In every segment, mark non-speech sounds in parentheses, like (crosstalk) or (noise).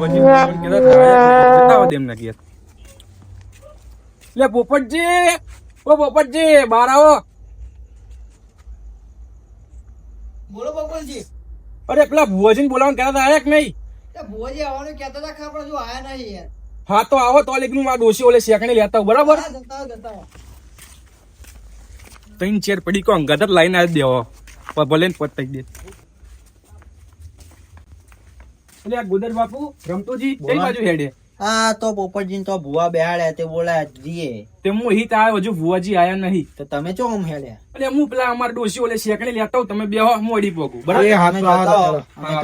ભુવાજી કહેતા હતા. ઘેર. લે પોપટજી! ઓ પોપટજી બહાર આવો. બોલો બકુલજી અરે પેલા ભુવાજીને બોલાવવાનું કહેતા હતા આયા કે નહીં? ભુવાજી આવવાનું કહેતા હતા ખબર જો આયા નહીં યાર. હા તો આવો તો લેકનું આ ડોશી ઓલે શેકણી લેતા બરાબર. ત્રણ ચેર પડી કો અંગત લાઈન આવી દેવો. પર ભલે ને પત દે એટલે આ ગોદર બાપુ રમતોજી કઈ બાજુ હેડે? હા તો પોપટજી તો ભુવા બેહાડ્યા તે બોલાયા જીએ. તે હું અહીં આવ્યો હજુ ભુવાજી આયા નહીં. તો તમે ચો આમ હેડ્યા એટલે હું પેલા અમાર ડોશી ઓલે શેકણી લેતા આવું, તમે બેહો હું અડી પોકું બરાબર? હા, તો તો આવો, આવો. ચાલો. અમે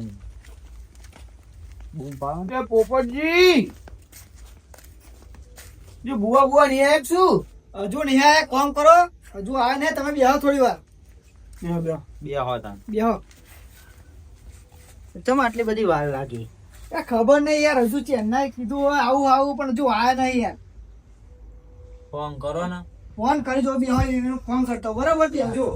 તો બેહીએ, બરોબર એ પોપટજી! જો બુવા બુવા નહીં આયા કે હજુ નહીં આયા કોમ કરો? હજુ આયા નહીં તમે બેહો થોડી વાર. બેહો, બેહો. બે હોતા બેહો ચમ આટલી બધી વાર લાગી? એ ખબર નહીં યાર હજુ ચેન્નાઈ કીધું હોય આવું આવું પણ હજુ આયા નહીં યાર. ફોન કરો ને. ફોન કરી જો બેહો એનો ફોન કરતો બરાબર બેહજો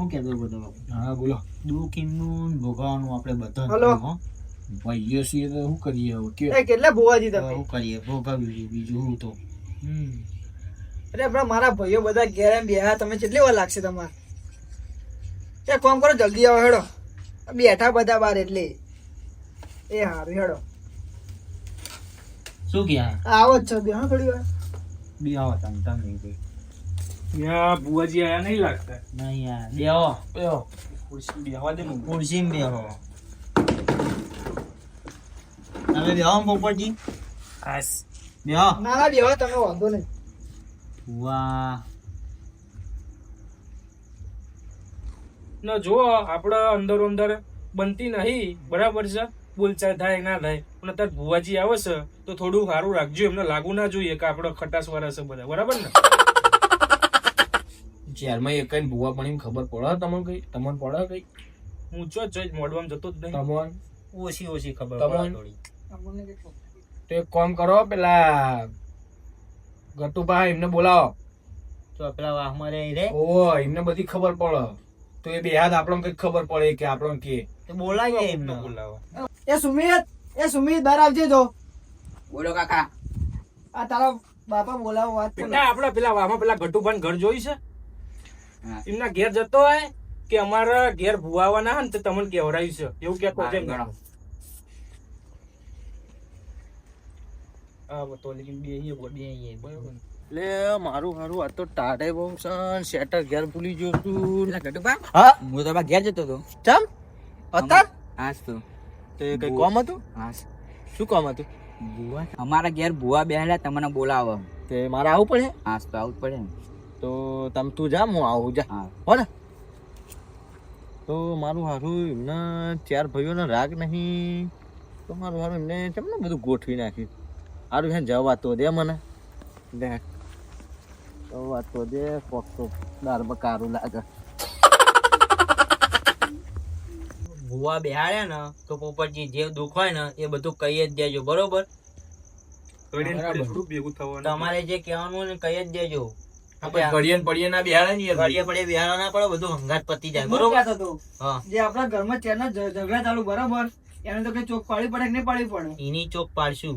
હું કહેતો બધો હા બોલો. દુઃખ એમનું ભોગવવાનું આપણે બધા હલો. ભાઈઓ છીએ તો શું કરીએ કે એ કેટલા ભોગાજી તમે? શું કરીએ? ભોગવ્યું છે બીજું શું તો. હમ. અરે આપણા મારા ભાઈઓ બધા ઘેર એમ બેહા. તમે કેટલી વાર લાગશે તમારે? એ કોમ કરો જલ્દી આવો હેડો. બેઠા બધા બાર એટલે. એ હારું હેડો. શું ક્યાં આવો જ છો હા થોડી વાર. બી આવો તમે કઈ ભુવાજી આયા નહીં લાગતા? નહીં યાર બેહો. બેહો. ખુરશી બેહવા દે ને ખુરશીમાં બેહો. તમે બેહો પોપટજી. હાસ. બેહો. ના ના બેહો તમે વાંધો નહીં. વાહ ને જો આપડે અંદર અંદર બનતી નહીં. બરાબર છે? બોલચાલ થાય ના થાય. પણ અત્યારે ભુવાજી આવે છે તો થોડું સારું રાખજો. એમને લાગુ ના જોઈએ કે આપડે ખટાસ વાળા છે બધા. બરાબર ને? ચારમાં એક કઈ ભૂવા પણ ખબર પડે. તમને કઈ તમને પડે કઈ? હું ચો ચો મોડવામાં જતો જ નહીં. તમને? ઓછી ઓછી ખબર પડે થોડી. તમને તો એક કામ કરો પેલા ગટુભા એમને બોલાવો. તો પેલા વાહમાં રહી રે. ઓ એમને બધી ખબર પડે. તો એ બે હાથ આપણને કઈ ખબર પડે કે આપણને કે. તો બોલાવીએ એમને. બોલાવો. એ સુમિત એ સુમિત બહાર આવજે જો. બોલો કાકા. આ તારા બાપા બોલાવો વાત પેલા આપડે પેલા વાહમાં પેલા ગટુભાઈ ઘર જોઈ છે. એમના ઘેર જતો હોય કે અમારા ઘેર ભુવાવાના હે ને તો તમને કેવડાયું છે. એવું કેતો હા, છે ગણો. હા બતો લેકિન બે અહીંયા બોલ, બે અહીંયા બરાબર. ને? એટલે મારું હારું આ તો ટાટે બહુ સન શેટર ઘેર ભૂલી ગયો છું. ગટુબા હા? હું તો ઘેર જતો હતો. ચમ? અત્યાર હાસ તો. તે કઈ કોમ હતું? હા શું કોમ હતું? બુવા અમારા ઘેર બુવા બેહેલા તમને બોલાવો તે મારે આવવું પડે? હા તો આવું પડે ને. તો તમે તું જા હું આવું જા. હા. ને. તો મારું હારું એમને ચાર ભાઈઓનો રાગ નહીં. તો મારું હારું એમને કેમ ને બધું ગોઠવી નાખ્યું. હારું હે જવા તો દે મને. દેખ જવા તો દે કોક તો દારમાં કારું લાગે. ભૂવા બેહાડ્યા ને તો પોપટજી જે દુઃખ હોય ને એ બધું કહી જ દેજો બરોબર? તમારે જે કહેવાનું હોય ને કહી જ દેજો. આપણે ઘડીએ ના બેહાડે ને યાર. પડે બિહાર ના પડે બધું હંગાત પતી જાય બરોબર? કહેતો હતો, હા. જે આપણા ઘરમાં ચેરના ઝઘડા ચાલુ બરાબર? એને તો કઈ ચોક પાડી પડે કે નહીં પાડી પડે? એની ચોક પાડશું.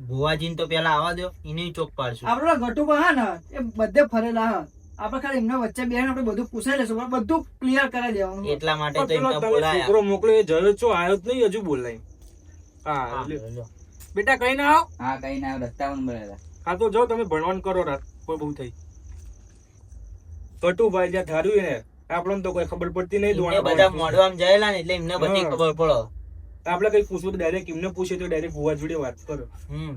ભુવાજીને તો પેલા આવવા દો એની ચોક પાડશું. આપડે ગટુબા હા ને એ બધે ફરેલા હા. આપણે ખાલી એમના વચ્ચે બે આપણે બધું પૂછાઈ લેશું? બધું ક્લિયર કરાવી દેવાનું. એટલા માટે તો પેલો એમને તમે બોલાયા. છોકરો મોકલ્યો એ જયો છો આવ્યો જ નહીં હજુ બોલાય. હા હા. બેટા કઈ ના આવ? હા કઈ ના રસ્તા પણ બનેલા આ તો જાઓ તમે ભણવાનું કરો રાત કોઈ બહુ થઈ. કટુભાઈ જ્યાં ધાર્યું ને આપણને તો કોઈ ખબર પડતી નહીં દોણા બધા મોડવામ જયેલા ને એટલે એમને બધી ખબર પડો. આપણે કઈ પૂછવું તો ડાયરેક્ટ એમને પૂછે તો ડાયરેક્ટ ભુવા જોડે વાત કરો. હમ.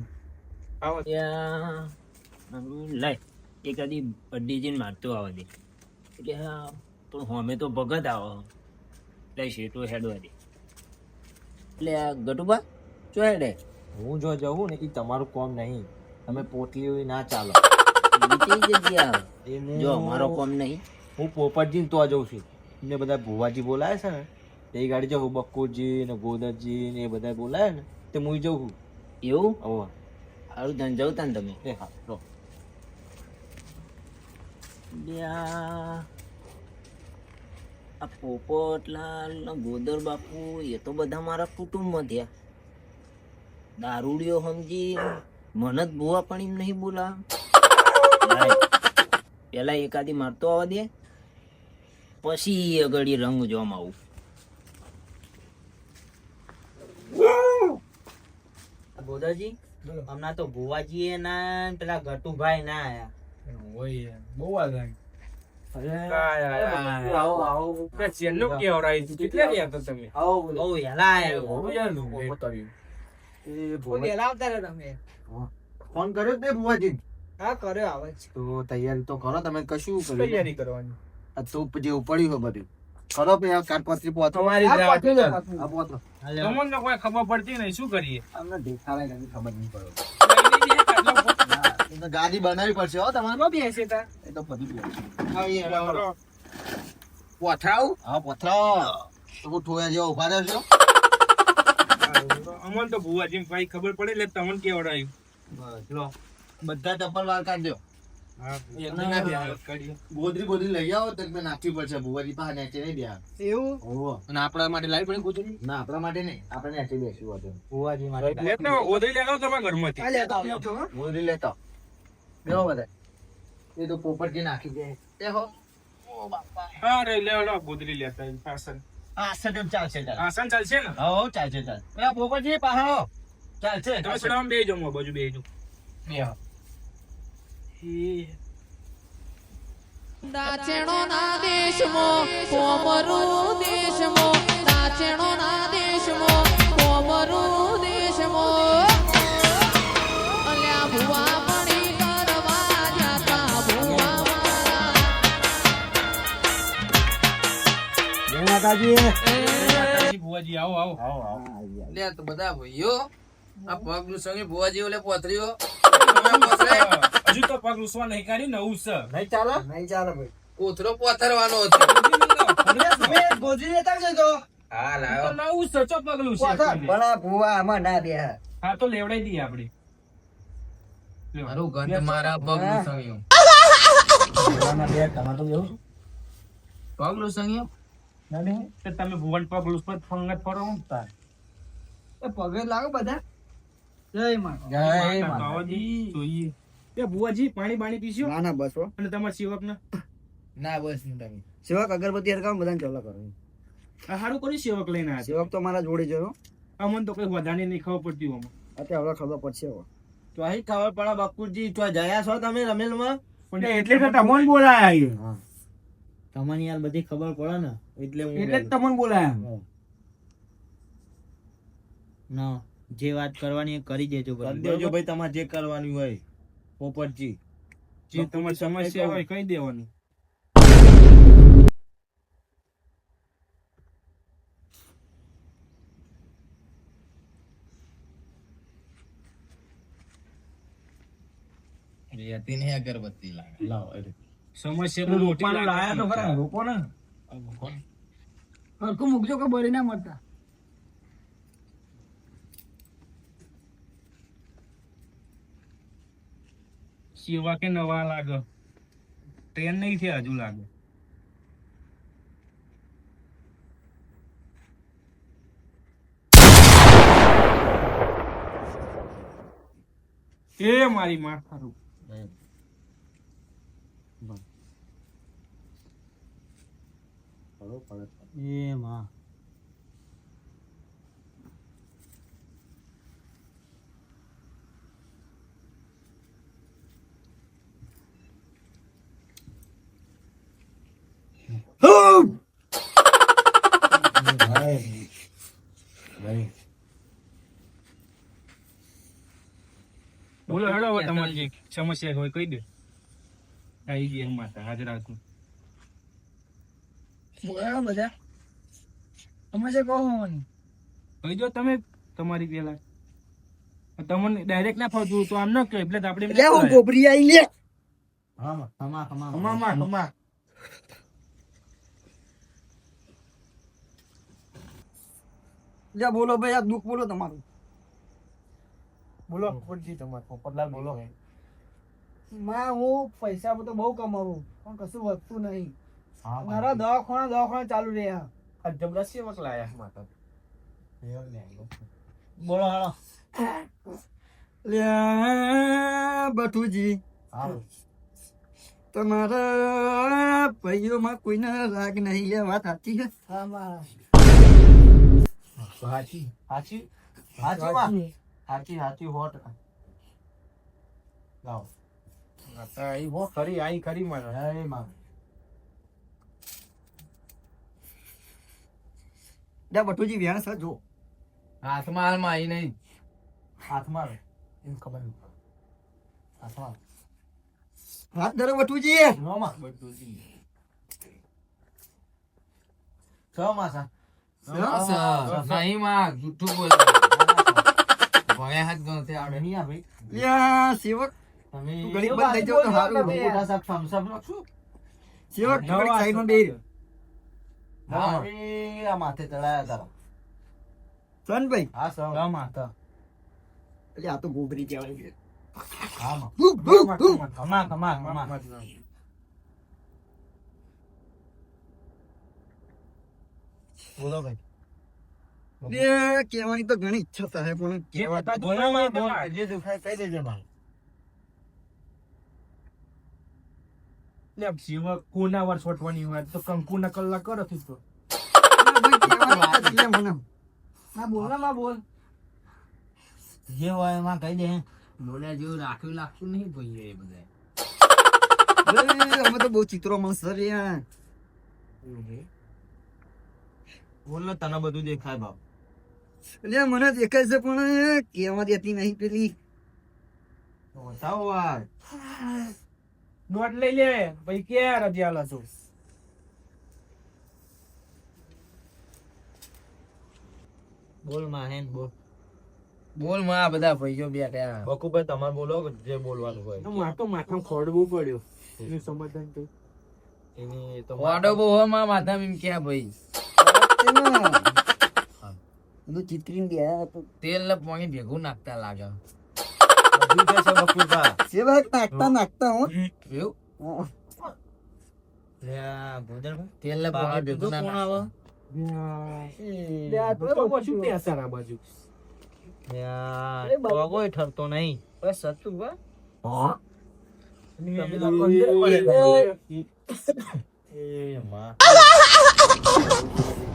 આવો. લાય એક આદી પંડિતજીને મારતો આવવા દે એટલે હા પણ હોમે તો ભગત આવો. લઈ શેઠો હેડવા દે એટલે આ ગટુબા ચો હેડે? હું જો જવું ને એ તમારું કોમ નહીં. તમે પોટલી હોય ના ચાલો. બીજી જગ્યા જો મારો કોમ નહીં. હું પોપટજી તો જઉં છું. એમને બધા ભુવાજી બોલાય છે ને એ ગાડી જવું બક્કુજી ને ગોદરજી ને એ બધા બોલાય ને તે હું જઉં છું. એવું? હવે સારું ધન જવતા ને તમે. એ હા રો આ પોપટલાલ ને ગોદર બાપુ એ તો બધા મારા કુટુંબમાં થયા. દારૂડિયો સમજી મને જ ભૂવા પણ એમ નહીં બોલા પેલા એકાદી મારતો આવવા દે પછી અગડી રંગ જોવામાં આવું. ગોદાજી હમણાં તો ભુવાજી ના પેલા ગટુભાઈ ના આયા. બહુ ફોન કર્યો તે હા કર્યો આવે છે તો તૈયારી તો કરો તમે કશું કર્યું તૈયારી કરવાની? આ તો જે ઉપડ્યું હોય બધું. ખરો પછી આ કારપત્રી પોતો તમારી આ પોતો તમને કોઈ ખબર પડતી નહીં શું કરીએ? અમને દેખાડે કઈ ખબર નહીં પડે. ગાડી બનાવી પડશે હો તમારે. બેસે તા. એ તો પતી ગયું. પોથરાવ? હા પથરા તો હું ઠોયા જેવા ઊભા રહેશો અમન તો ભુવાજી ભાઈ ખબર પડે એટલે તમને કેવડાયું લો. બધા ચપ્પલ વાર કાઢજો ગોદરી બોદરી લઈ આવો તો નાખવી પડશે. ભુવાજી પાસે નેચે નહીં દ્યા એવું? અને આપણા માટે લાવી પડે ગોતરી ના આપણા માટે નહીં. આપણે નેચે બેસવું હતું ભુવાજી માટે એટલે ઓદરી લેગાવ ઘરમાંથી. લેતા આવજો ગોદરી લેતા બેહો બધા. એ તો પોપટજી નાખી દે. એ હો હા રે લે લો ગોદરી લેતા ચાલશે આસન ચાલશે ને? હો ચાલશે ચાલ. પોપટજી પાહો ચાલશે તમે સડામાં બે જમો બાજુ બે જજો દાચેણો ના દેશમો કોમરુ દેશમો દાચેણો ના દેશમો કોમરુ દેશમો. અલ્યા ભુવા પડી કરવા જાતા ભુવા મારા. માતાજી, ભુવાજી આવો આવો. લે તો બધા ભાઈઓ. આ પગનું સંગે ભુવા જેવું લે પોતરીઓ. (laughs) હજુ તો પગ રૂસવા નહીં કાઢી નવું છે. નહીં ચાલે? નહીં ચાલે ભાઈ. કોથરો પોતરવાનો હતો તમે ગોજી લેતા આવજો તો. હા તો લાયો નવું છે ચો પગલું છે પણ આ ભૂવા આમાં ના બે. હા તો લેવડાઈ દઈએ આપણે. મારું ગંધ મારા પગનું સંગ્યું પગનું સંગ્યું તો તમે ભુવન પગલું પર ફંગત ફરો હું? તાર. પગે લાગો બધા. જય માતા જય માતા જોઈએ. એ બુવાજી પાણી પાણી પીસ્યો ના ના બસ અને તમારા સેવક ને ના બસ નહીં તમે. સેવક અગરબત્તી હરકાવ બધાને ચોલા કરો. આ હારું કર્યું સેવક લઈને આવ્યા સેવક તો મારા જોડે જરો અમને તો કઈ વધારે નહીં ખબર પડતી હોય અત્યારે હવે ખબર પડશે હવે. તો અહીં ખબર પડે બકુરજી તો જયા છો તમે રમેલમાં? પણ એટલે તો તમને બોલાયા તમને યાર બધી ખબર પડે ને એટલે હું એટલે તમને બોલાયા ના જે વાત કરવાની એ કરી દેજો કરી દેજો ભાઈ તમારે જે કરવાની હોય. પોપટજી. જે તમારી સમસ્યા હોય કહી દેવાની. નહીં અગરબત્તી લાગે. લાવો સમસ્યા તો મોટી લાયા તો ખરા રોપો ને. હરકું મૂકજો કે બળી ના મળતા સેવા કે નવા લાગે? ટ્રેન નહીં થયા હજુ લાગે. એ મારી માં ખરું એ માં. બોલો હેડો તમારી જે સમસ્યા હોય કહી દે. આવી ગઈ એમ માતા હાજર રાખું. બોલાવો બધા. તમે કહો મને કહી દો તમે તમારી પેલા. તમને ડાયરેક્ટ ના ફાવતું તો આમ ન કહે એટલે આપણે લે હું ગોબરી લે. લે બોલો ભાઈ આ દુઃખ બોલો તમારું. બોલો. પોપટજી તમારે પોપટલાલ બોલો. માં હું પૈસા તો બહુ કમાવું પણ કશું વધતું નહીં. મારા દવાખાના દવાખાના ચાલુ રહ્યા. આ જબરદસ્તી વખ લાયા માતા બોલો હાલો. લે બટુજી તમારા ભાઈઓમાં કોઈને રાગ નહીં એ વાત સાચી છે? માં? ખરી આઈ ખરી મને હે માં. બટુજી વ્યાણ સર જો. હાથમાં હાલમાં આવી નહીં. હાથમાં એમ ખબર હાથમાં હાથ ધરો બટુજી નો માં. છ માસા માં જૂઠું બોલે. ભયા હાથ ગણતે આવડે નહીં આ ભાઈ. સેવક તમે તું બંધ થઈ જાવ તો સારું. મોટા શાક thumbs નાખશું? સેવક તું ઘડીક સાઈડમાં બેહી રહો. હા આ માથે ચડાયા તારા. સનભાઈ. હા સર. માથા? એટલે આ તો ગોબરી કહેવાય છે. હા માં. કમા. બોલો ભાઈ. લે કહેવાની તો ઘણી ઈચ્છા થાય પણ કહેવાતા જ બોલ જે દુખાય કહી દેજે માં લે શિવક કોના વાર છોટવાની હોય તો કંકુના કલાક કરો તું તો. ભાઈ કહેવાની ઈચ્છા છે મને. ના બોલમાં બોલ. જે હોય એમાં કહી દે. બોલ્યા જેવું રાખ્યું લાગતું નહીં ભાઈ એ બધા અમે તો બહુ ચિત્રો મસ્ત રહ્યા બોલ ને તને બધું દેખાય બાપ. એટલે મને દેખાય છે પણ કેવા દેતી નહીં પેલી. બતાવો વાર. નોટ લઈ લે ભાઈ કે રજા છો? બોલ માહેન બોલ. બોલમાં આ બધા ભાઈઓ બેઠા બકુભાઈ તમારે બોલો જે બોલવાનું હોય. માથો માથા ખોડવું પડ્યું. એનું સમાધાન કઈ. એની તો વાડો બહુ માં માથા એમ ક્યાં ભાઈ? બધું ચિત્રીને ગયા તો તેલ ને પાણી ભેગું નાખતા લાગે નાખતા નાખતા હું એવું લે આ ભોજનભાઈ તેલ ને પાણી ભેગું ના કોણ આવે ઠરતો નહીં બસ બા એ માં. યાદ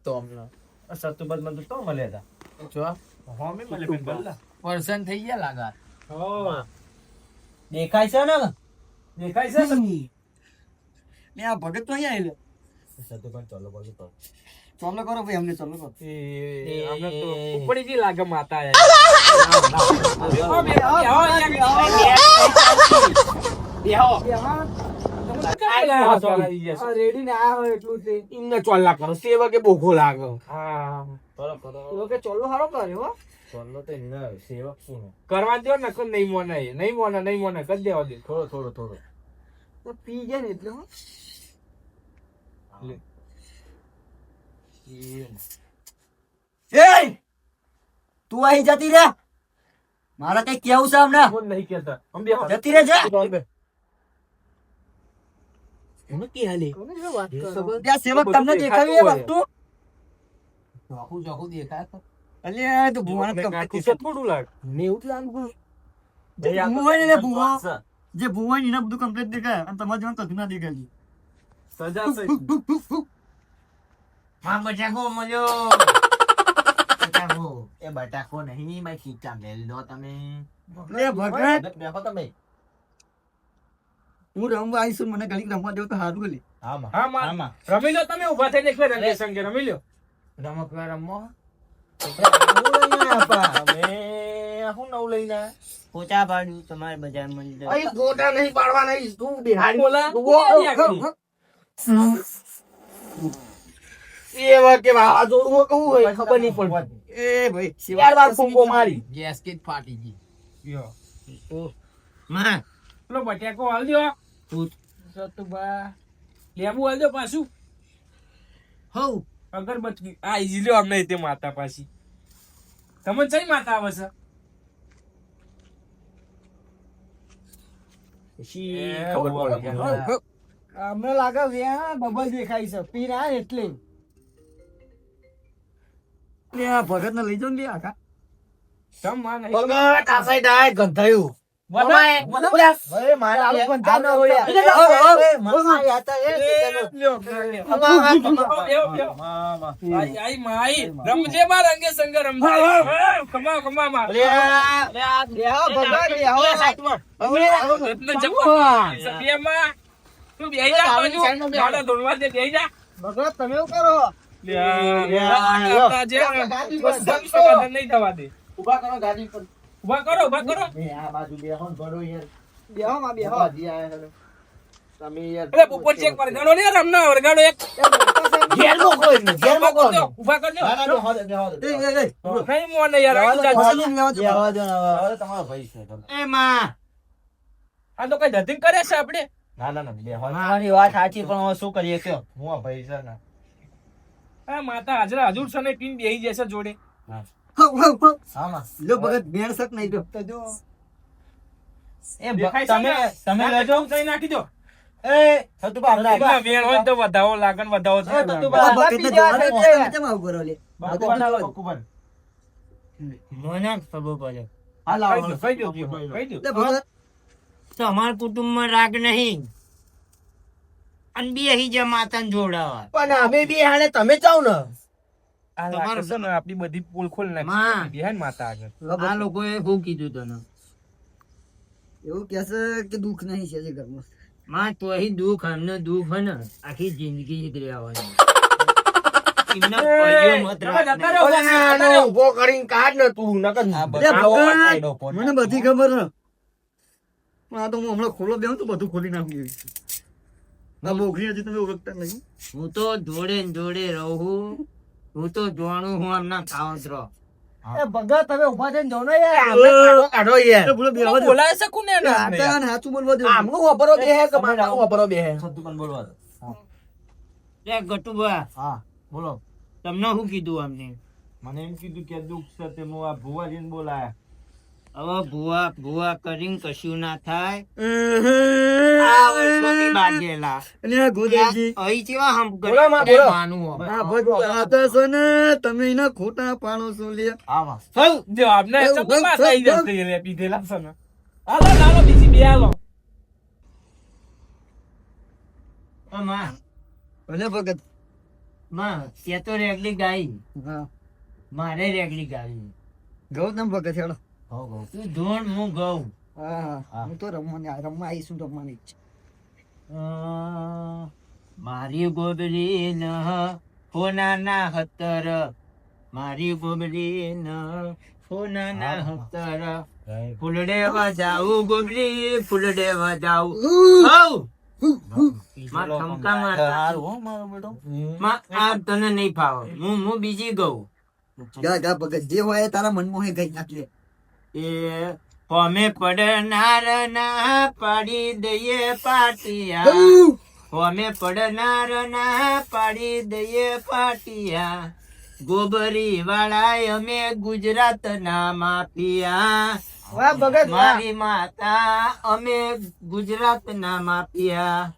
તો હમણાં આ સતુબદમાં તો મળે હતા જો હા મેં મને પેન બલ્લા પર્સન થઈ ગયા લાગા હા દેખાય છે ને દેખાય છે ને આ ભગત તો અહીંયા આવેલો સતુબદ ચાલો બાજુ પર ચાલો કરો ભાઈ અમને ચાલો કરો એ અમને તો ઉપડી જી લાગે માતા એ રેડી ને આ હોય એટલું છે. ઇમને ચોલ્લા કરો સેવા કે બોખો લાગે. કરો કરો કે ચોલો હારો કર્યો હો. ચાલો તો એમને સેવક શું કરવા દો ને કોઈ નહીં મોને નહીં મોને નહીં મોને કરી દેવા દે. થોડો થોડો થોડો. તો પી ગયા ને એટલે હો. એ તું અહીં જતી રે. મારા કઈ કેવું છે હમણાં? નહીં કેતા જતી રે જા એને કે હાલે ત્યાં સેવક તમને દેખાવી એ વસ્તુ ચોખ્ખું ચોખ્ખું દેખાય તો. અલ્યા તો ભુવાને છે. થોડું લાગે નેવું લાગુ ભૂવો હોય ને ભુવા. જે ભુવાને એને બધું કમ્પ્લીટ દેખાય. અને તમારે જેવા કશું ના દેખાય. સજા સે માં મજા મળ્યો. મજો એ બટાકો નહીં મેં ખીચા મેલ દો તમે. લે ભગત. બેઠો તમે. હું રમવા આવીશું મને ઘડીક રમવા દેવું તો સારું લે હા માં હા માં. માં રમી લો તમે ઊભા થઈને એકલા રંગે સંગે રમી લો. રમકડા રમો. તમે શું લઈને આયા? પાડ્યું તમારે બજારમાં લીધે. અહીં નહીં પાડવા નહીં. તું બિહારી. બોલા. એવા કે વાવાઝોડું કહું હોય ખબર નહીં પડતી. એ ભાઈ ચાર વાર ફૂંકો મારી. ગેસ કે ફાટી ગઈ. યો. માં, પેલો બટેકો હાલ દો સતુભા લેબુ હાલ દો પાછું. હઉ. અગરબત્તી. આ ઈજી લ્યો અમને તે માતા પાછી. તમે ચઈ માતા આવે છે. અમને લાગે વ્યા બબલ દેખાય છે. પીર આ એટલે. લે આ ભગત ને લઈ જાઓ ને આખા. તમમાં નહીં. ભગત આ સાઈડ આય ગંધાયું. વધાય. હવે મારે આવું પણ ધામ ના હોય યાર. લ્યો, લ્યો. બેહો, બેહો. આઈ, આઈ, માઈ. રમજે માં રંગે સંગ રમજે. કમા, કમા માં. બેહો ભગત બેહો એટલે જમવા. સભ્યમાં. તું બેહી જા બાજુ. મારા ધોળવા દે, બેહી જા. ભગત તમે એવું કરો નહીં થવા દે. ઊભા કરો ગાડી પર ઊભા કરો, ઊભા કરો. એ આ બાજુ બેહો ને ભરો યાર. બેહો માં બેહો બાજી આયા છે. તમે યાર અરે ઉપર ચેક પર ગાડો લે રામ ના વરગાડો એક. ઘેર મો કોઈ ને ઘેર મો કોઈ ઊભા કરજો. ના, ના, હો દે, હો દે. નહીં મોને યાર આ જા. બેહો દે, બેહો દે, તમારો ભાઈ છે. એ માં. આ તો કઈ ધતિંગ કરે છે આપણે? ના ના ના બે હો મારી વાત સાચી પણ હવે શું કરીએ કે હું ભાઈ છે ના. આ માતા હાજરા હજુર છે ને ટીમ બેહી જશે જોડે. હા. લો ભગત બેણ શક નહીં તો તો જો. એ બ- દેખાય છે તમે તમે લેજો. તો નાખી દો. એ સતુભા, હમણાં એમાં વેણ હોય તો વધાવો લાગન વધાવો તો તું. બા- ભગત ને જોવા દે છે. કેમ આવું કરો લે મને જ પડે. હાલ આવો. દો, દો, કહી દો. લે ભગત તમારા કુટુંબમાં રાગ નહીં. અને બે અહીં જે માતાને જોડાવા. પણ અમે બે હાલે તમે ચાવ ને. છે ને બધી પોલ ખોલ નાખી બેહાય માતા આગળ આ લોકોએ શું કીધું તને? એવું કે કે દુઃખ નહીં છે ઘરમાં. માં તો અહીં દુઃખ અમને દુઃખ હોય ને આખી જિંદગી જ રહેવાની. મને બધી ખબર આ તો હું હમણાં ખોલો બેહું તો બધું ખોલી નાખું ના બોકરી હજી તમે ઓળખતા નહીં. હું તો જોડે ને જોડે રહું. હું તો જોવાનું હું એમના કાવતરો એ ભગત તમે ઊભા થઈને જોનો યાર. કાઢો. યાર. એ બોલાય છે કોને આને સાચું બોલવા દો. આમનું વાપરો બે હે કે મારા વાપરો બે હે? બોલવા દો. લે ગટુભા હા બોલો. તમને શું કીધું આમને મને એમ કીધું કે દુઃખ છે તે હું આ ભુવાજીને બોલાયા. હવે ભૂવા ભૂવા કરીને કશું ના થાય. તમે એના ખોટા પાડો છો લે. બીજી બે. ભલે ભગત. માં તે તો રેગલી ગાઈ મારે રેગલી ગાવી ગૌ તમે ભગત હેડો. તું ધોણ હું ગઉં. હા હા. હું. તો રમવાની આ રમવા આવીશું રમવાની મારી ગોબરી ન હોનાના હતર. મારી ગોબરી ન હોનાના હતર. ફૂલડે જાઉં ગોબરી ફૂલડે જાઉં હઉ! તને નહીં ફાવે. હું હું બીજી ગઉં. ગા ગા ભગત. જે હોય તારા મનમાં ગઈ નાખી એ પોમે પડનાર ના પાડી દઈએ પાટિયા. હોમે પડનાર ના પાડી દઈએ પાટિયા. ગોબરી વાળા અમે ગુજરાત ના માફિયા મારી માતા અમે ગુજરાત ના માફિયા.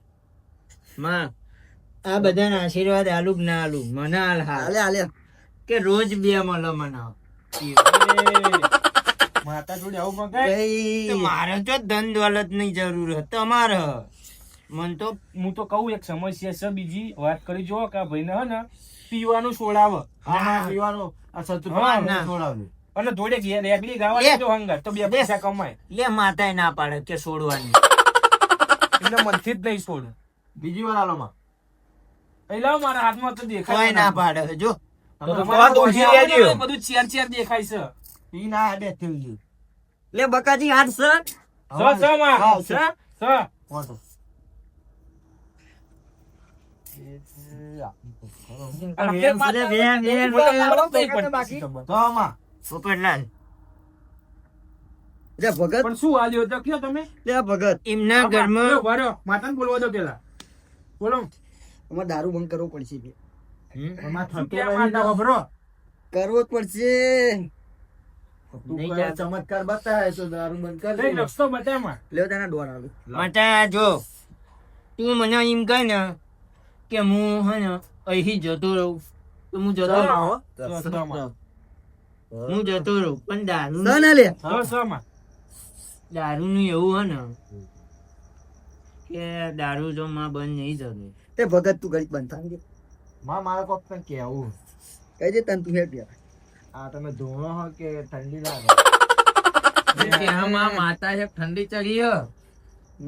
માં આ બધાના આશીર્વાદ આલુ ના આલુ મને હાલ હાલ. કે રોજ બે મળો મને (laughs) માતા જોડે આવું મંગાય? મારે તો ધન દોલતની જરૂર તમારે મન તો હું તો કહું એક સમસ્યા છે બીજી વાત કરી જો કે આ ભાઈને હે ને પીવાનું છોડાવ. હા પીવાનું આ શત્રુ સતુભાઈ અને જોડે ઘેર રેગલી ગાવા લે. હંગર તો બે પૈસા કમાય. લે માતાય ના પાડે કે છોડવાની. એટલે મનથી જ નહીં છોડ. બીજી વાર આલો માં. એ લાવો મારા હાથમાં તો દેખાય ના પાડે જો. તો તો તો ને. બધું ચેર ચેર દેખાય છે. ઈ ના આડે થઈ ગયું. લે બકાજી હાથ સર સ સ માં. સ. સ. વાંધો. માતા- ભગત. શું હાલ્યો તો કયો તમે? ભગત. એમના ઘરમાં માતાને બોલવા દો પેલા. બોલો. અમારે દારૂ બંધ કરવો પડશે. કરવો જ પડશે. ચમત્કાર બતાવે તો દારૂ બંધ કરી કઈ બતાવમાં લેવો તેના ડોર આલું. માતા જો. તું મને એમ કહે ને કે હું હે ને અહીં જતો રહું. તો હું જતો રહું. હું જતો રહું પણ દારૂ ના ના લે તો શામાં? દારૂ નું એવું હે ને કે દારૂ જો માં બંધ નહીં જતો તે ભગત તું ઘડી બંધ થાયમાં કઈ કોક તને કહેવું દે તને તું હેડ યાર આ તમે ધોણો હો કે ઠંડી લાગે? કે આમાં માતા છે ઠંડી ચડી હો.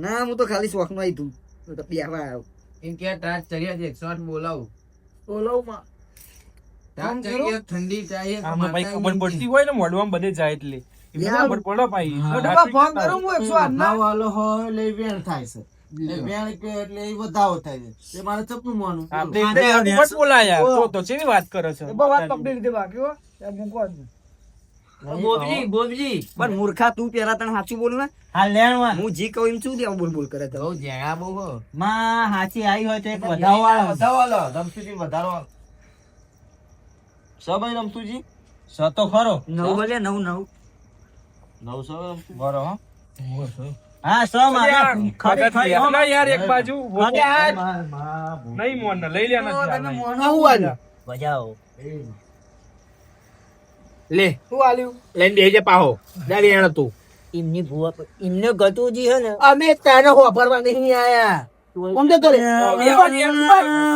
ના હું તો ખાલી શોખ નો આવી તું તો બેહવા આવ્યો એમ કે તાર ચડ્યા છે એકસો આઠ બોલાવું. બોલાવું માં. તાર ચડ્યા ઠંડી ચાહીએ આમાં ભાઈ ખબર પડતી હોય ને મોઢવામાં બધે જાય એટલે. ખબર પડો ભાઈ. હા. ફોન કરું હું એકસો આઠ ના વાલો વાળો હોય એટલે વેણ થાય છે. એ વેણ કે એટલે એ વધાવો થાય છે. મારે ચપનું માનું. આપણે એકદમ અટપટ બોલાયા. તો તો શેની વાત કરે છે? હો. બોબજી બોબજી. પણ મૂર્ખા તું પેલા તને સાચું બોલ ને હા લેણવા હું જી કહું એમ શું દેવા બોલ બોલ કરે તો બહુ બહુ માં હાચી આવી હોય તો એક વધાવો વાળો વધાવો આલો. રમતુજી વધારો આલો. સો ભાઈ રમતુજી સ તો ખરો. નવ બોલે નવ નવ. બરો હા. સ ખરી ના યાર એક બાજુ નહીં મોન લઈ લે નથી આવું. આલ્યું બજાવો. એ લે. શું આલ્યું? લઈને બેજે પાહો. દાડી એણ તું. એમની ભૂવા એમને ગતુજી હે ને. અમે તને હોભરવા નહીં આયા. કોમ તો રે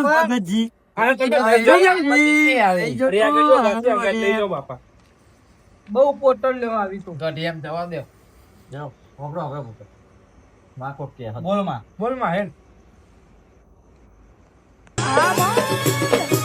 ભગતજી હા તો લઈ જાઓ બાપા. બહુ પોટલ લેવા આવી તું. ગઢી એમ જવા દે. જાઓ. હોભળો હવે બોલો. માં કોક કહે. બોલમાં બોલમાં હેડ આ